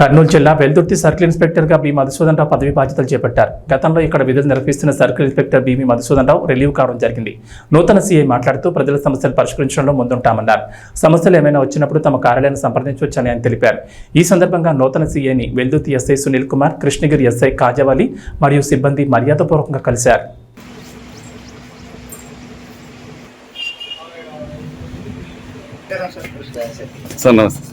కర్నూలు జిల్లా వెల్దుర్తి సర్కిల్ ఇన్స్పెక్టర్గా బి మధుసూదన్ రావు పదవి బాధ్యతలు చేపట్టారు. గతంలో ఇక్కడ విధులు నిర్వహిస్తున్న circle inspector BV Madhusudan Rao relieve కావడం జరిగింది. నూతన సీఐ మాట్లాడుతూ ప్రజల సమస్యలు పరిష్కరించడంలో ముందుంటామన్నారు. సమస్యలు ఏమైనా వచ్చినప్పుడు తమ కార్యాలయాన్ని సంప్రదించవచ్చని ఆయన తెలిపారు. ఈ సందర్భంగా నూతన సీఐని వెల్దుర్తి ఎస్ఐ సునీల్ కుమార్ కృష్ణగిరి ఎస్ఐ కాజవాలి మరియు సిబ్బంది మర్యాదపూర్వకంగా కలిశారు. సార్ నమస్తే.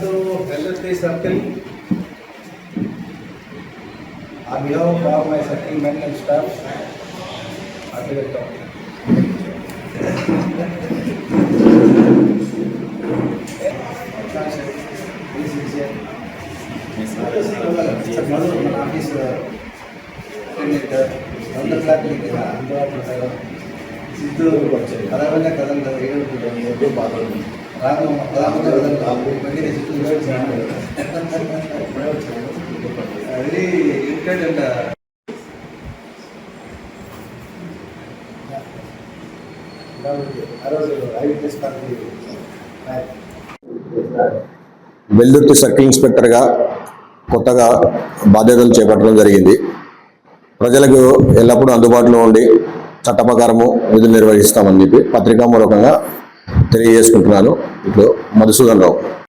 to present this circle on behalf of my settlement and staff, I will talk. Please sit here. Office ಒಂದು ಕ್ಲಾಕ್ ಬೇಕಿಲ್ಲ ಒಂದು ಕ್ಲಾಕ್ సిద్ధు పదకొండ కథలు ఏడు బాగుంది రామ పదకొండ కథలు మళ్ళీ సిద్ధు వెరీ ఇంటెంట్ ఆ రోజు ఐవిఎస్ పార్టీ వెల్దుర్తి సర్కిల్ ఇన్స్పెక్టర్గా కొత్తగా బాధ్యతలు చేపట్టడం జరిగింది. ప్రజలకు ఎల్లప్పుడూ అందుబాటులో ఉండి చట్ట ప్రకారము విధులు నిర్వహిస్తామని చెప్పి పత్రికామూలకంగా తెలియజేసుకుంటున్నాను. ఇప్పుడు మధుసూదన్ రావు.